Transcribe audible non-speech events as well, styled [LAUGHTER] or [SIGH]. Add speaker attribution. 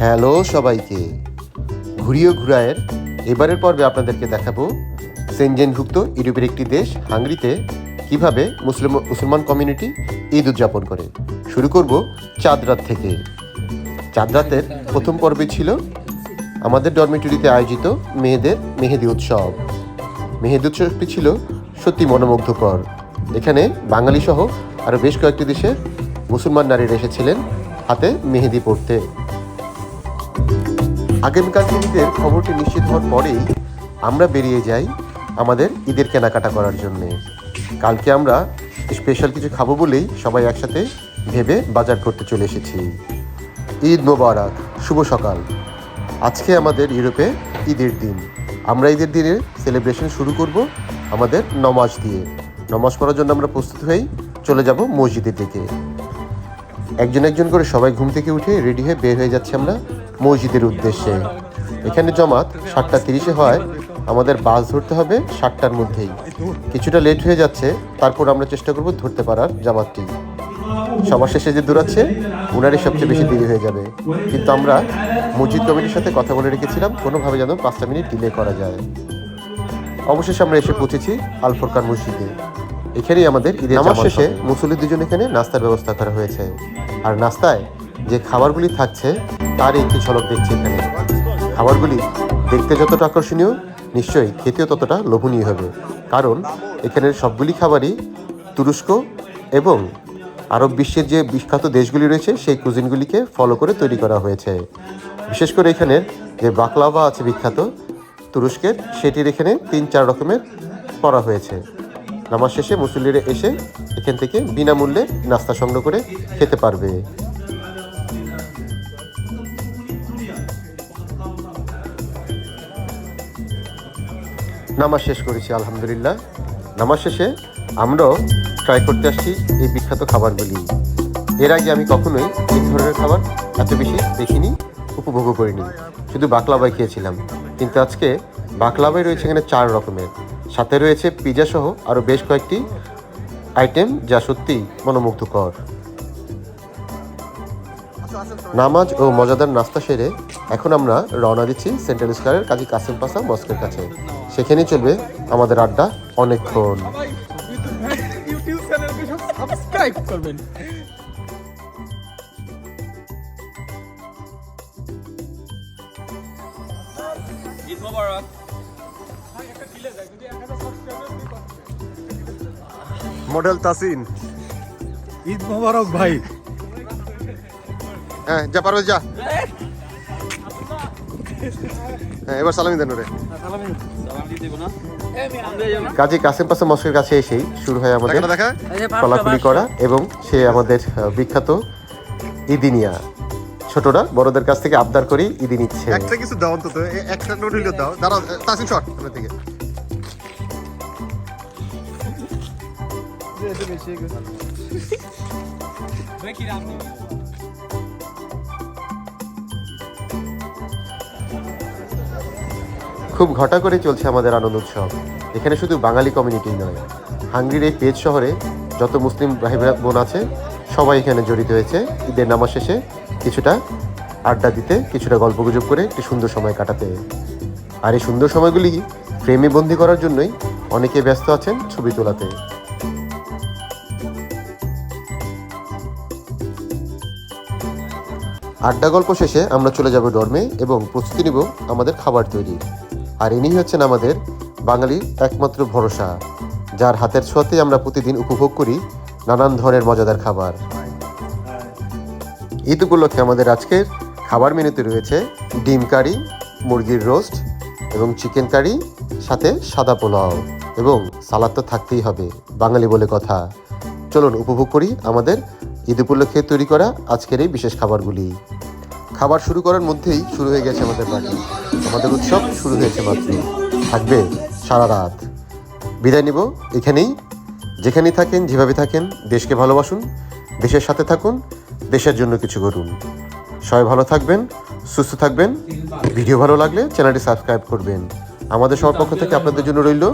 Speaker 1: Hello সবাইকে। ঘুরিয়ে ঘুরায়ের এবারের পর্বে আপনাদেরকে দেখাবো সেনজেনভুক্ত ইউরোপের একটি দেশ, হাঙ্গরিতে কীভাবে মুসলিম, মুসলমান কমিউনিটি ঈদ উদযাপন করে। শুরু করব চাঁদরাত থেকে। চাঁদরাতের প্রথম পর্বে ছিল আমাদের ডরমিটরিতে আয়োজিত মেয়েদের মেহেদি উৎসব। মেহেদি উৎসবটি ছিল সত্যি মনোমুগ্ধকর। এখানে বাঙালি সহ আরও বেশ কয়েকটি দেশের মুসলমান নারীরা এসেছিলেন হাতে মেহেদি পড়তে আগামীকাল ঈদের খবরটি নিশ্চিত হওয়ার পরেই আমরা বেরিয়ে যাই আমাদের ঈদের কেনাকাটা করার জন্যে। কালকে আমরা স্পেশাল কিছু খাব বলেই সবাই একসাথে ভেবে বাজার করতে চলে এসেছি। ঈদ মোবারক, শুভ সকাল। আজকে আমাদের ইউরোপে ঈদের দিন। আমরা ঈদের দিনে সেলিব্রেশন শুরু করব আমাদের নমাজ দিয়ে। নমাজ পড়ার জন্য আমরা প্রস্তুত হয়েই চলে যাব মসজিদের দিকে। একজন একজন করে সবাই ঘুম থেকে উঠে রেডি হয়ে বের হয়ে যাচ্ছে আমরা। মসজিদের উদ্দেশ্যে। এখানে জমাত সাতটা তিরিশে হয় আমাদের বাস ধরতে হবে সাতটার মধ্যেই। কিছুটা লেট হয়ে যাচ্ছে তারপর আমরা চেষ্টা করব ধরতে পারার জামাতটি। সবার শেষে যে দূরাচ্ছে ওনারই সবচেয়ে বেশি দেরি হয়ে যাবে। কিন্তু আমরা মসজিদ কমিটির সাথে কথা বলে রেখেছিলাম কোনোভাবে যেন পাঁচটা মিনিট ডিলে করা যায়। অবশেষে আমরা এসে পৌঁছেছি আল ফোরকান মসজিদে। এখানেই আমাদের ঈদের নামাজ শেষে মুসল্লি দুজন এখানে নাস্তার ব্যবস্থা করা হয়েছে। আর নাস্তায় যে খাবারগুলি থাকছে তার একটি ঝলক দেখছি এখানে। খাবারগুলি দেখতে যতটা আকর্ষণীয়, নিশ্চয়ই খেতেও ততটা লোভনীয় হবে। কারণ এখানের সবগুলি খাবারই তুরস্ক এবং আরব বিশ্বের যে বিখ্যাত দেশগুলি রয়েছে, সেই কুজিনগুলিকে ফলো করে তৈরি করা হয়েছে। বিশেষ করে এখানের যে বাকলাভা আছে বিখ্যাত তুরস্কের, সেটির এখানে তিন চার রকমের করা হয়েছে। নামাজ শেষে মুসল্লিরা এসে এখান থেকে বিনামূল্যে নাস্তা সংগ্রহ করে খেতে পারবে। নামাজ শেষ করেছি, আলহামদুলিল্লাহ। নামাজ শেষে আমরাও ট্রাই করতে আসছি এই বিখ্যাত খাবারগুলি। এর আগে আমি কখনোই এই ধরনের খাবার এত বেশি দেখিনি, উপভোগও করিনি। শুধু বাকলাবাই খেয়েছিলাম। কিন্তু আজকে বাকলাবাই রয়েছে এখানে চার রকমের। সাথে রয়েছে পিজা সহ আরও বেশ কয়েকটি আইটেম যা সত্যি মনোমুগ্ধকর। নামাজ ও মজাদার নাস্তা সেরে এখন আমরা রওনা দিচ্ছি সেন্ট্রাল স্কোয়ারের কাজী কাসিম পাসা মস্কের কাছে। সেখানেই চলবে আমাদের আড্ডা অনেকক্ষণ। মডেল তাসিন।
Speaker 2: ঈদ মোবারক ভাই।
Speaker 1: হ্যাঁ যা পারবে যা। হ্যাঁ এবার সালামি দেন ওরে। কাজী কাসিম পাসা মস্কের কাছে এসেই শুরু হয় আমাদের কলাকুলি করা এবং সে আমাদের বিখ্যাত ইদিনিয়া ছোটরা বড়দের কাছ থেকে আবদার করেই ইদি নিচ্ছে।
Speaker 3: একটা কিছু দাও অন্তত একটা নোট হইলে দাও। দাঁড়াও তাসিম শট আপনার দিকে। [LAUGHS]
Speaker 1: খুব ঘটা করে চলছে আমাদের আনন্দ উৎসব। এখানে শুধু বাঙালি কমিউনিটি নয়, হাঙ্গরির এই পেজ শহরে যত মুসলিম ভাই বোন আছে, সবাই এখানে জড়িত হয়েছে। ঈদের নামাজ শেষে কিছুটা আড্ডা দিতে, কিছুটা গল্পগুজব করে একটি সুন্দর সময় কাটাতে। আর এই সুন্দর সময়গুলি ফ্রেমে বন্দি করার জন্যই অনেকে ব্যস্ত আছেন ছবি তোলাতে। আড্ডা গল্প শেষে আমরা চলে যাব ডর্মে এবং প্রস্তুতি নিব আমাদের খাবার তৈরি আর ইনি হচ্ছেন আমাদের বাঙালির একমাত্র ভরসা, যার হাতের ছোঁয়াতে আমরা প্রতিদিন উপভোগ করি নানান ধরনের মজাদার খাবার। ঈদ উপলক্ষে আমাদের আজকের খাবার মেনুতে রয়েছে ডিম কারি, মুরগির রোস্ট এবং চিকেন কারি, সাথে সাদা পোলাও এবং সালাদ তো থাকতেই হবে, বাঙালি বলে কথা। চলুন উপভোগ করি আমাদের ঈদ উপলক্ষে তৈরি করা আজকের এই বিশেষ খাবারগুলি। খাবার শুরু করার মধ্যেই শুরু হয়ে গেছে আমাদের পার্টি আমাদের উৎসব শুরু হয়েছে মাত্র থাকবে সারা রাত। বিদায় নিব এখানেই। যেখানেই থাকেন, যেভাবে থাকেন, দেশকে ভালোবাসুন, দেশের সাথে থাকুন, দেশের জন্য কিছু করুন। সবাই ভালো থাকবেন, সুস্থ থাকবেন। ভিডিও ভালো লাগলে চ্যানেলটি সাবস্ক্রাইব করবেন। আমাদের সবার পক্ষ থেকে আপনাদের জন্য রইল